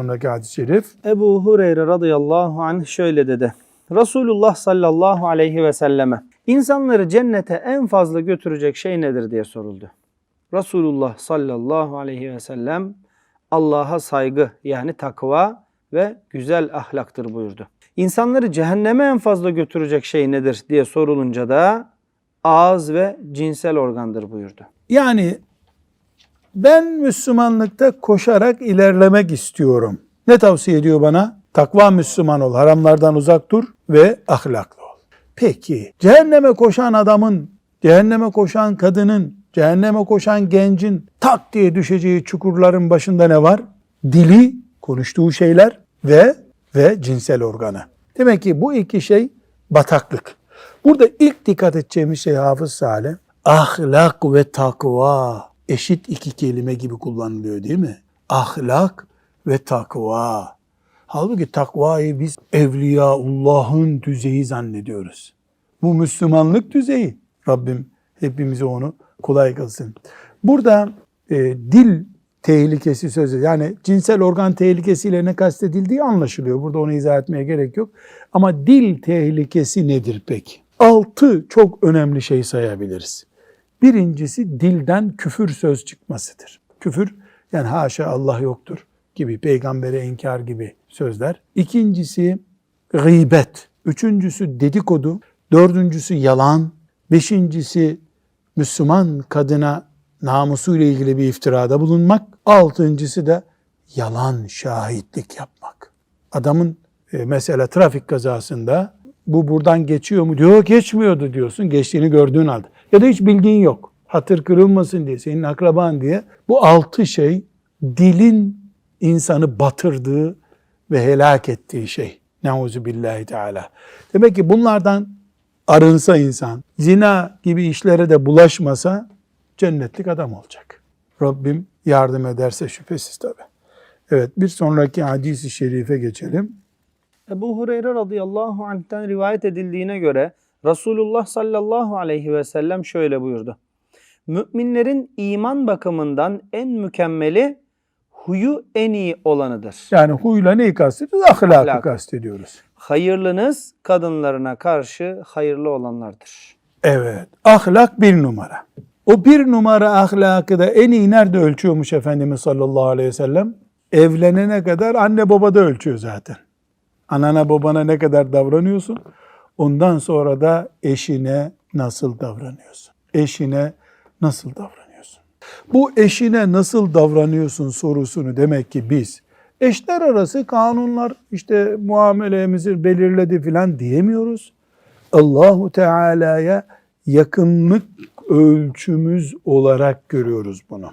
sonraki hadis-i şerif. Ebu Hureyre radıyallahu anh şöyle dedi. Resulullah sallallahu aleyhi ve selleme insanları cennete en fazla götürecek şey nedir diye soruldu. Resulullah sallallahu aleyhi ve sellem Allah'a saygı yani takva ve güzel ahlaktır buyurdu. İnsanları cehenneme en fazla götürecek şey nedir diye sorulunca da ağız ve cinsel organdır buyurdu. Yani ben Müslümanlıkta koşarak ilerlemek istiyorum. Ne tavsiye ediyor bana? Takva Müslüman ol, haramlardan uzak dur ve ahlaklı ol. Peki cehenneme koşan adamın, cehenneme koşan kadının, cehenneme koşan gencin tak diye düşeceği çukurların başında ne var? Dili, konuştuğu şeyler ve ve cinsel organı. Demek ki bu iki şey bataklık. Burada ilk dikkat edeceğimiz şey Hafız Salih, ahlak ve takva eşit iki kelime gibi kullanılıyor değil mi? Ahlak ve takva. Halbuki takvayı biz Evliyaullah'ın düzeyi zannediyoruz. Bu Müslümanlık düzeyi. Rabbim hepimize onu kolay kılsın. Burada e, dil tehlikesi sözü yani cinsel organ tehlikesiyle ne kastedildiği anlaşılıyor. Burada onu izah etmeye gerek yok. Ama dil tehlikesi nedir peki? Altı çok önemli şey sayabiliriz. Birincisi dilden küfür söz çıkmasıdır. Küfür yani haşa Allah yoktur gibi, peygambere inkar gibi sözler. İkincisi gıybet. Üçüncüsü dedikodu. Dördüncüsü yalan. Beşincisi Müslüman kadına namusuyla ilgili bir iftirada bulunmak. Altıncısı da yalan şahitlik yapmak. Adamın e, mesela trafik kazasında bu buradan geçiyor mu diyor geçmiyordu diyorsun geçtiğini gördüğün halde. Ya da hiç bilgin yok. Hatır kırılmasın diye senin akraban diye. Bu altı şey dilin insanı batırdığı ve helak ettiği şey. Neuzu billahi teala. Demek ki bunlardan arınsa insan, zina gibi işlere de bulaşmasa cennetlik adam olacak. Rabbim yardım ederse şüphesiz tabi. Evet bir sonraki hadisi şerife geçelim. Ebu Hureyre radıyallahu anh'ten rivayet edildiğine göre Resulullah sallallahu aleyhi ve sellem şöyle buyurdu. Müminlerin iman bakımından en mükemmeli huyu en iyi olanıdır. Yani huyla neyi kastediyoruz? Ahlakı Ahlak. kastediyoruz. Hayırlınız kadınlarına karşı hayırlı olanlardır. Evet. Ahlak bir numara. O bir numara ahlakı da en iyi nerede ölçüyormuş Efendimiz sallallahu aleyhi ve sellem? Evlenene kadar anne babada ölçüyor zaten. Anana babana ne kadar davranıyorsun? Ondan sonra da eşine nasıl davranıyorsun? Eşine nasıl davranıyorsun? Bu eşine nasıl davranıyorsun sorusunu demek ki biz eşler arası kanunlar işte muamelemizi belirledi filan diyemiyoruz. Allahu Teala'ya yakınlık ölçümüz olarak görüyoruz bunu.